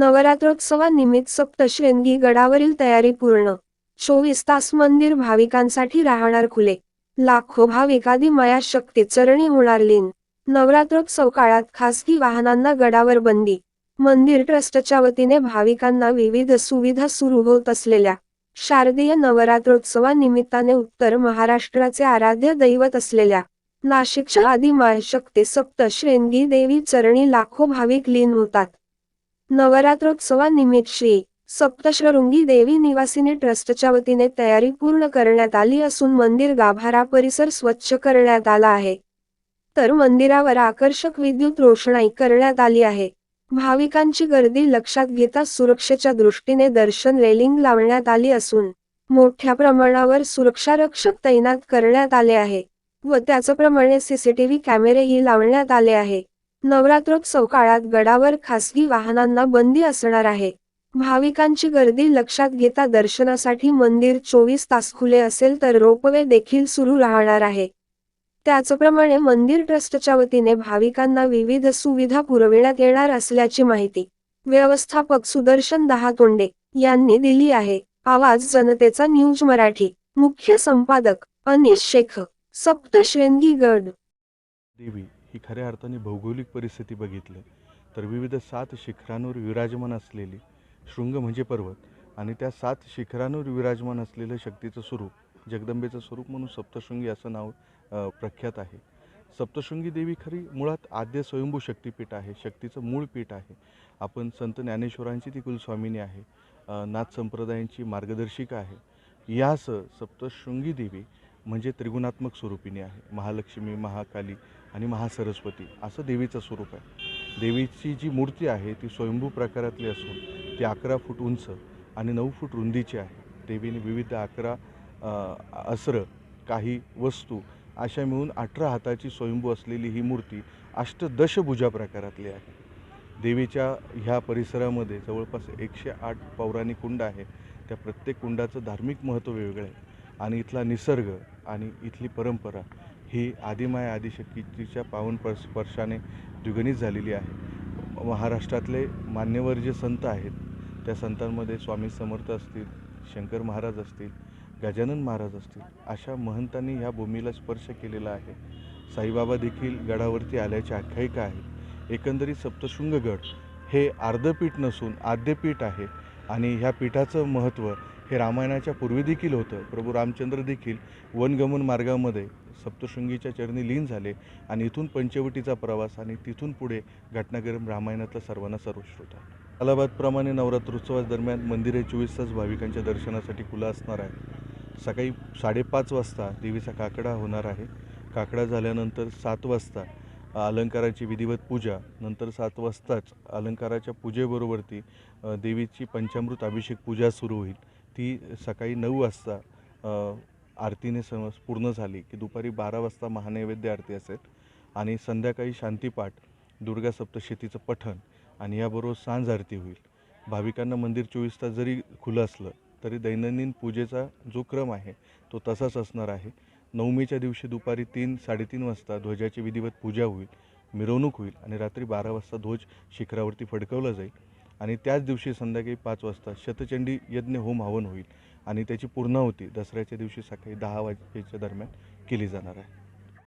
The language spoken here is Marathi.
नवरात्रोत्सवानिमित्त सप्तशृंगी गडावरील तयारी पूर्ण. चोवीस तास मंदिर भाविकांसाठी राहणार खुले. लाखो भाविक माया शक्ती चरणी होणार लीन. नवरात्रोत्सव काळात खासगी वाहनांना गडावर बंदी. मंदिर ट्रस्टच्या वतीने भाविकांना विविध सुविधा सुरू होत असलेल्या शारदीय नवरात्रोत्सवानिमित्ताने उत्तर महाराष्ट्राचे आराध्य दैवत असलेल्या नाशिकच्या आदी मायशक्ती सप्तशृंगी देवी चरणी लाखो भाविक लीन होतात. नवरात्रोत्सवानिमित्त श्री सप्तशृंगी देवी निवासिनी ट्रस्टच्या वतीने तयारी पूर्ण करण्यात आली असून मंदिर गाभारा परिसर स्वच्छ करण्यात आला आहे. तर मंदिरावर आकर्षक विद्युत रोषणाई करण्यात आली आहे. भाविकांची गर्दी लक्षात घेता सुरक्षेच्या दृष्टीने दर्शन रेलिंग लावण्यात आली असून मोठ्या प्रमाणावर सुरक्षा रक्षक तैनात करण्यात आले आहे व त्याचप्रमाणे सीसीटीव्ही कॅमेरेही लावण्यात आले आहे. नवरात्रोत्सव काळात गडावर खासगी वाहनांना बंदी असणार आहे. भाविकांची गर्दी लक्षात घेता दर्शनासाठी मंदिर चोवीस तास खुले असेल तर रोपवे देखील सुरू राहणार आहे. त्याचप्रमाणे मंदिर ट्रस्टच्या वतीने भाविकांना विविध सुविधा पुरविण्यात येणार असल्याची माहिती व्यवस्थापक सुदर्शन दहातोंडे यांनी दिली आहे. आवाज जनतेचा न्यूज मराठी. मुख्य संपादक अनिश शेख. सप्तशृंगी गड देवी. ही खऱ्या अर्थाने भौगोलिक परिस्थिती बघितली. तर विविध सात शिखरांवर विराजमान असलेली शृंग म्हणजे पर्वत आणि त्या सात शिखरांवर विराजमान असलेलं शक्तीचं स्वरूप जगदंबेचं स्वरूप म्हणून सप्तशृंगी असं नाव प्रख्यात आहे. सप्तशृंगी देवी खरी मुळात आद्य स्वयंभू शक्तीपीठ आहे. शक्तीचं मूळ पीठ आहे. आपण संत ज्ञानेश्वरांची ती कुलस्वामिनी आहे. नाथ संप्रदायांची मार्गदर्शिका आहे. यासह सप्तशृंगी देवी म्हणजे त्रिगुणात्मक स्वरूपिणी आहे. महालक्ष्मी महाकाली आणि महासरस्वती असं देवीचं स्वरूप आहे. देवीची जी मूर्ती आहे ती स्वयंभू प्रकारातली असून ती अकरा फूट उंच आणि नऊ फूट रुंदीची आहे. देवीने विविध अकरा अस्र काही वस्तू अशा मिळून अठरा हाताची स्वयंभू असलेली ही मूर्ती अष्टदशभुजा प्रकारातली आहे. देवीच्या ह्या परिसरामध्ये जवळपास एकशे आठ पौराणिक कुंड आहे. त्या प्रत्येक कुंडाचं धार्मिक महत्त्व वेगळं आहे. आणि इथला निसर्ग आणि इथली परंपरा ही आदिमाय आदिशक्तीच्या पावन पर स्पर्शाने द्विगणित झालेली आहे. महाराष्ट्रातले मान्यवर जे संत आहेत त्या संतांमध्ये स्वामी समर्थ असतील शंकर महाराज असतील गजानन महाराज असतील अशा महंतांनी ह्या भूमीला स्पर्श केलेला आहे. साईबाबा देखील गडावरती आल्याची आख्यायिका आहे एकंदरीत सप्तशृंग गड हे अर्धपीठ नसून आद्यपीठ आहे. आणि ह्या पीठाचं महत्त्व हे रामायणाच्या पूर्वी देखील होतं. प्रभू रामचंद्र देखील वनगमन मार्गामध्ये सप्तशृंगीच्या चरणी लीन झाले आणि इथून पंचवटीचा प्रवास आणि तिथून पुढे घटनाक्रम रामायणातला सर्वांना सर्वश्रोत आहे अलाहाबादप्रमाणे नवरात्रोत्सवादरम्यान मंदिर हे चोवीस तास भाविकांच्या दर्शनासाठी खुलं असणार आहे सकाळी साडेपाच वाजता देवीचा काकडा होणार आहे. काकडा झाल्यानंतर सात वाजता अलंकाराची विधिवत पूजा नंतर सात वाजताच अलंकाराच्या पूजेबरोबरती देवीची पंचामृत अभिषेक पूजा सुरू होईल. ती सकाळी नऊ वाजता आरतीने सम पूर्ण झाली की दुपारी बारा वाजता महानैवेद्य आरती असेल आणि संध्याकाळी शांतीपाठ दुर्गा सप्तशतीचं पठण आणि याबरोबर सांज आरती होईल. भाविकांना मंदिर चोवीस तास जरी खुलं असलं तरी दैनंदिन पूजेचा जो क्रम आहे तो तसाच असणार आहे. नवमीच्या दिवशी दुपारी तीन साडेतीन वाजता ध्वजाची विधिवत पूजा होईल मिरवणूक होईल आणि रात्री बारा वाजता ध्वज शिखरावरती फडकवला जाईल. आणि त्याच दिवशी संध्याकाळी पाच वाजता शतचंडी यज्ञ होम हवन होईल आणि त्याची पूर्णाहुती दसऱ्याच्या दिवशी सकाळी दहा वाजेच्या दरम्यान केली जाणार आहे.